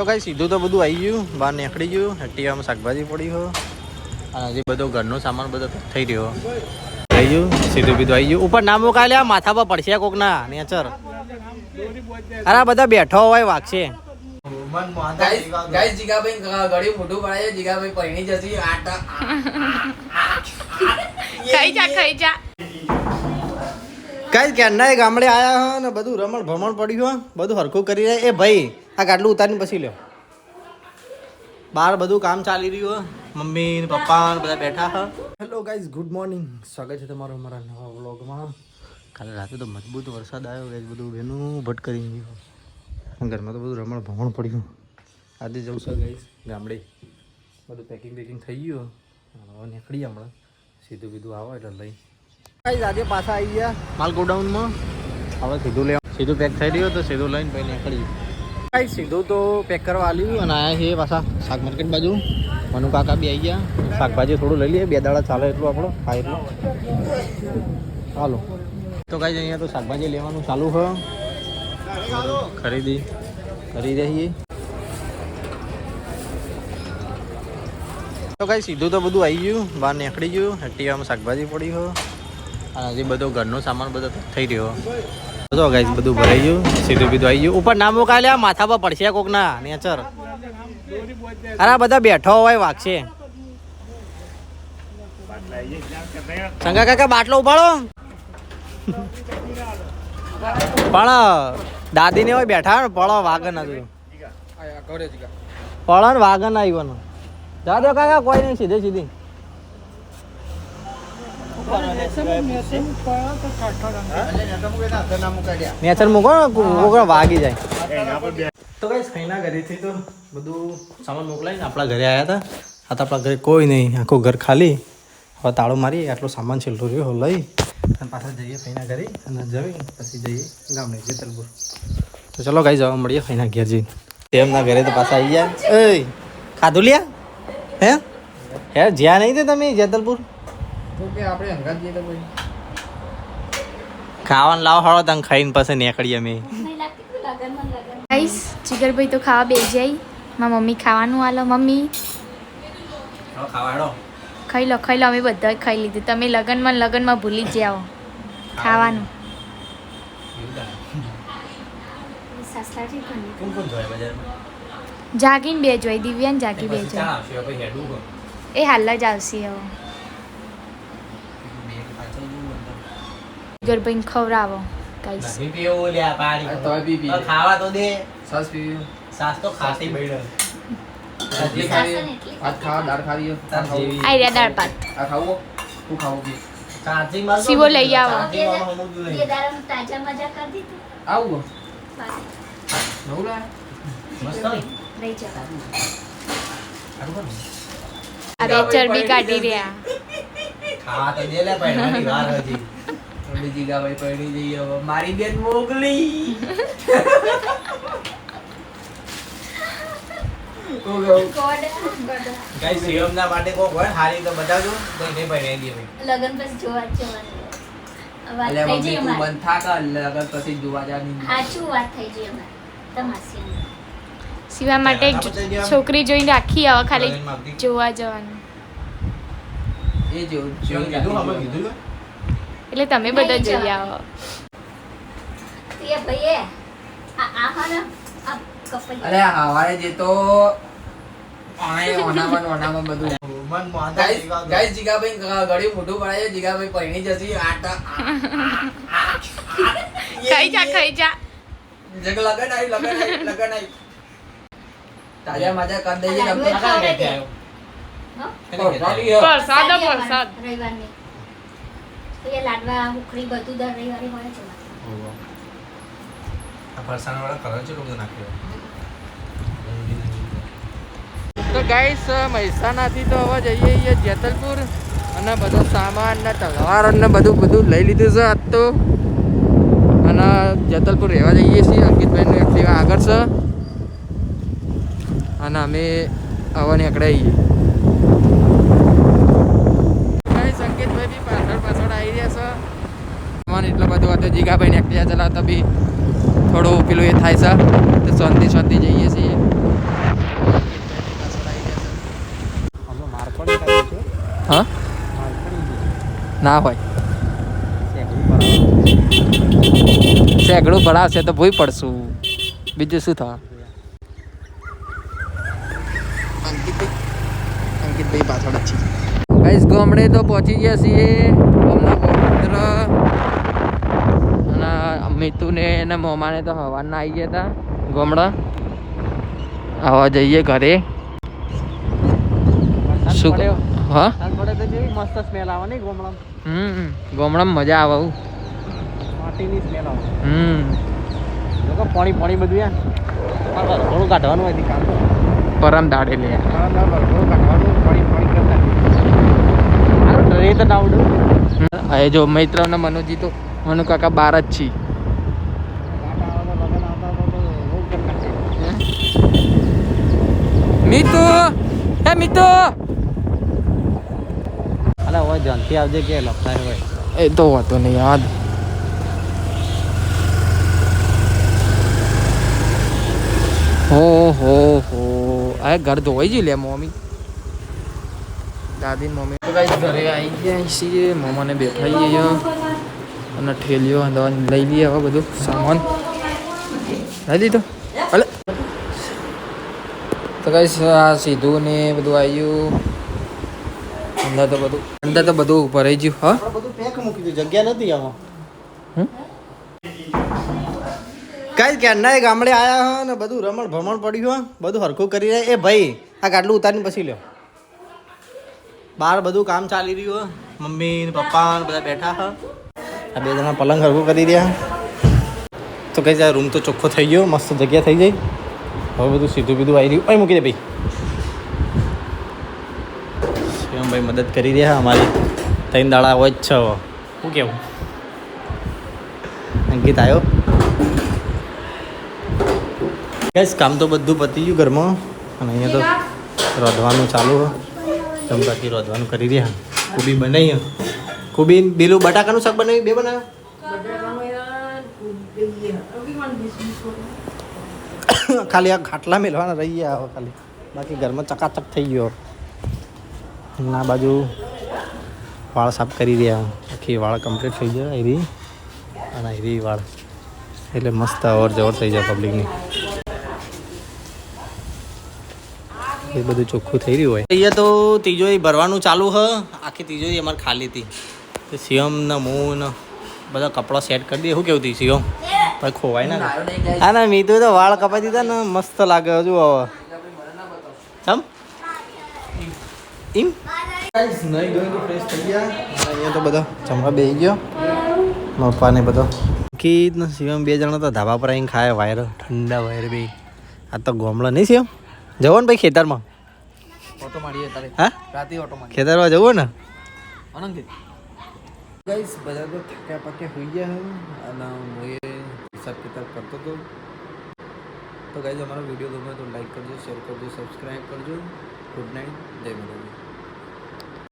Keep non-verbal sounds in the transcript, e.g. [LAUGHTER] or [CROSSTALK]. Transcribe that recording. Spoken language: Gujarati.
તો કઈ સીધું તો બધું આવી ગયું બહાર નીકળી ગયું હટ્ટીયામાં શાકભાજી પડી હો. અને હજી બધો ઘરનો સામાન બધો થઈ રહ્યો. આવી ગયું સીધું બીધું આવી ગયું. ઉપર ના મુકાય આ માથા પર પડશે કોક ના નેચર. અરે બધા બેઠો હોય વાગશે. કઈ ક્યારના [LAUGHS] ગામડે આયા હો ને બધું રમણ ભમણ પડ્યું હો બધું હરખું કરી રહ્યા. એ ભાઈ આ ગાટલું ઉતારીને પછી લ્યો. બહાર બધું કામ ચાલી રહ્યું મમ્મી પપ્પા બધા બેઠા હા. હેલો ગાઈઝ ગુડ મોર્નિંગ સ્વાગત છે તમારું અમારા નવા વ્લોગમાં. કાલે રાતે તો મજબૂત વરસાદ આવ્યો ગાઈઝ બધું બેનું ભટ કરી ગયું. ઘરમાં તો બધું રમણ ભમણ પડ્યું. આજે જવું છે ગાઈઝ ગામડે. બધું પેકિંગ પેકિંગ થઈ ગયું. હવે નીકળીએ હમણાં. સીધું બીધું આવો એટલે લઈ. ગાઈઝ આજે પાછા આવી ગયા માલ ગોડાઉનમાં. હવે સીધું લેવા સીધું પેક થઈ રહ્યું તો સીધું લઈને પછી નીકળી ગાઈઝ સીધું તો પેક કરવા આવ્યું અને આયા છે પાછા શાક માર્કેટ બાજુ. મનુ કાકા બી આવી ગયા. શાકભાજી થોડું લઈ લઈએ. બે દાડા ચાલે એટલું આપણો ખાય એટલું. હાલો. તો કાંઈ અહીંયા તો શાકભાજી લેવાનું ચાલુ છે ખરીદી, કરી રહીએ તો કાંઈ સીધું તો બધું આવી ગયું. બહાર નીકળી ગયું. હટ્ટીયામાં શાકભાજી પડી હો. અને હજી બધો ઘરનો સામાન બધો થઈ રહ્યો. તો ગાઈસ બધું ભરાઈ ગયું સીધું બીધું આવી ગયું ઉપર નામ મુકાય લ્યા માથા પર પડશે કોક ના નેચર અરે બધા બેઠો હોય વાગશે શંકા કાકા બાટલો ઉપાડો પણ દાદી ને હોય બેઠા ને પળો વાગન હતું પળો ને વાગન આવ્યો દાદો કાકા કોઈ નહીં સીધે સીધી નેચર મૂકો કોકરા વાગી જાય. તો કઈ ખાઈના ઘરેથી તો બધું સામાન મોકલાવીને આપણા ઘરે આવ્યા હતા. આ તો આપણા ઘરે કોઈ નહીં, આખું ઘર ખાલી. હવે તાળો મારી, આટલો સામાન છેલ્લો રહ્યો લઈ. અને પાછા જઈએ ફઈના ઘરે, અને જમી, પછી જઈએ ગામડે, જેતલપુર. તો ચલો ગાઈ જવા મળીએ ફઈના ઘેર જઈને. તેમના ઘરે તો પાછા આવી ગયા. એ ખાધું લ્યા? હે? હે, જ્યાં નહીં તે તમે, જેતલપુર? તો કે આપણે હંગાત જઈએ તો કોઈ. ખાવાનું લાવો હળો તને ખાઈને પછી નીકળીએ અમે. ગાઈસ જીગરભાઈ તો ખાવા બેસી જાય. મારા મમ્મી ખાવાનું આલો. મમ્મી ખાઈ લો ખાઈ લો. અમે બધા ખાઈ લીધું. તમે લગનમાં લગનમાં ભૂલી જ જાઓ. ખાવાનું. કોણ કોણ જોય બજારમાં? જાગીને બે જોઈ દિવ્યાન જાગી બે જોઈ એ હાલ જ આવશે હવે. જીગરભાઈને ખવડાવો ગાઈસ. નહીં પીવું લ્યા પાણી આ તોય પી પી. હવે ખાવા તો દે. સાસ પીવી. સાસ તો ખાતી બૈડલ રોટલી ખાવી ભાત ખાવા દાળ ખાવી આ ખાવું. આ રહ્યા દાળ ભાત. આ ખાવું? શું ખાવું બી ચાર્જિંગમાં શીવો લઈ આવો. આવું નવું લાય. મસ્ત હોય. સારું કોણ? અરે ચરબી કાઢી રહ્યા. ખાવા તો દે લે પૈણાની વાર હજી આપણે જીગાભાઈ પરણી જઈ હવે મારી બેન મોગલી. માટે કોક હોય હારી તો બતાવજો. તો એને પૈણાઈ દે લગન પછી જોવા જવાનું. એટલે મમ્મી તું અમારે. બંધ લગન પછી જોવા જાની સાચું વાત થઈ જઈ અમારે. તમાસી સિવા માટે છોકરી જોઈને રાખી હવે ખાલી જોવા જવાનું. એ જો કીધું અમે કીધું. ને? એટલે તમે બધા જઈ. આવો. અરે હવારે જે તો જીગાભાઈ. ગળ્યું પડાય છે. જીગાભાઈ પરણી જશે. આટા ખાઈ જા ખાઈ જા. જગ લગન આવી લગન આવી લગન આવી. તાજા માજા કરી દઈએ? પ્રસાદ પ્રસાદ. રવિવારની. તો એ લાડવા ઉખડી બધું દર રવિવારે મળે છે આ ફરસાણવાળા કલર છે લોકો નાખ્યો તો ગાઈસ મહેસાણાથી તો હવે જઈએ છીએ જેતલપુર અને બધો સામાન ને તલવાર ને બધું બધું લઈ લીધું છે આજ તો. અને જેતલપુર રહેવા જઈએ છીએ. અંકિતભાઈનું એક્ટિવા આગળ છે. અને અમે હવે નીકળ્યા ચલાવતા બી થોડું પેલું એ થાય છે. તો શાંતિ શાંતિ જઈએ છીએ. હા? ના હોય. સેગડું ભરાશે તો ભૂઈ પડશું. બીજું શું થવા અંકિતભાઈ પાછળ જ છે ગાઈસ ગમડે તો પહોંચી ગયા છીએ. ગમના પવિત્ર મિતુને એના મોમાને તો હવાના આવી ગયા હતા ગોમડા. આવા જઈએ ઘરે. શું. હા? મસ્ત સ્મેલ આવે ને ગોમડા હમ ગામડામાં મજા આવે આવું. માટીની સ્મેલ આવે. હમ. લોકો પાણી પાણી બધું યાર ઘણું કાઢવાનું હોય કામ તો પરમ દાડે લે. કરતા રેત ના આવડું હવે જો મૈત્ર ને મનોજી તો મનુ કાકા બાર જ છી. મિતુ હે મિતુ. અલે હોય જનથી આવજે કે લપસાય હોય. એ તો વાતો નહીં યાદ હો હો હો. આ ઘર ધોઈ ગયું લે મમ્મી. દાદી મમ્મી. તો ગાઈસ ઘરે આવી ગયા છીએ. મમ્માને બેઠાઈ ગયા અને ઠેલીઓ દવા લઈ લઈએ હવે બધું સામાન. લઈ લીધો. હલે તો કઈ આ સીધું ને બધું આવ્યું અંદર તો બધું અંદર તો બધું ભરાઈ ગયું હા? બધું પેક મૂકી દીધું જગ્યા નથી આમાં? કઈ ક્યારના ગામડે આયા હો ને બધું રમણ ભમણ પડ્યું હો. બધું હરખું કરી રહ્યા. એ ભાઈ આ ગાડલું ઉતારીને પછી લ્યો. બહાર બધું કામ ચાલી રહ્યું હો. મમ્મી ને પપ્પા બધા બેઠા હ. આ બે જણા પલંગ હરખું કરી રહ્યા. તો કઈ જાય રૂમ તો ચોખ્ખો થઈ ગયો મસ્ત જગ્યા થઈ જાય હવે બધું સીધું બીધું આવી રહ્યું. અહીં મૂકી દે ભાઈ. શિવમભાઈ મદદ કરી રહ્યા અમારી. ત્રણ દાડા હોય જ છે શું કેવું? અંકિત આવ્યો બસ કામ તો બધું પતી ગયું ઘરમાં. અને અહીંયા તો રોધવાનું ચાલુ ચમકાથી રોધવાનું કરી રહ્યા. કુબી બનાવી કુબી બીલું બટાકાનું શાક બનાવ્યું? બે બનાવ્યો? ખાલી આ ખાટલા મેળવાના રહી ગયા હવે ખાલી. બાકી ઘરમાં ચકાચક થઈ ગયો. આ બાજુ વાળ સાફ કરી રહ્યા. આખી વાળ કમ્પ્લીટ થઈ ગયા એરી. અને એરી વાળ. એટલે મસ્ત અવર જવર થઈ જાય પબ્લિકની એ બધું ચોખ્ખું થઈ રહ્યું હોય. અહીંયા તો તિજોરી ભરવાનું ચાલુ હ. આખી તિજોરી અમારે ખાલી હતી. તો ને મૂ ને બધા કપડાં સેટ કરી દઈએ શું કેવું હતી શિવમ? ભાઈ ખોવાય ના હા ના મીધું તો વાળ કપાઈ દીધા ને મસ્ત લાગે હજુ હવે. ચમ એમ? નહીં ગયું તો ફ્રેશ થઈ ગયા. અહીંયા તો બધો જમવા બેસી ગયો. પપ્પાને બધો. ને શિવમ બે જણા તો ધાબા પર આવીને ખાય વાયર ઠંડા વાયર બે. આ તો ગોમડા નહીં શિવમ? જવો ને ભાઈ ખેતરમાં. ઓટો મારીએ તારે. હા? રાતે ઓટો મારી ખેતરમાં જવું ને? અનંકિત ગાઈસ બધા તો થક્યા પાક્યા હોઈ ગયા અને હું હિસાબ કિતાબ કરતો હતો. તો ગાઈસ અમારો વીડિયો ગમે તો લાઈક કરજો શેર કરજો સબસ્ક્રાઈબ કરજો. ગુડ નાઇટ જય માતાજી.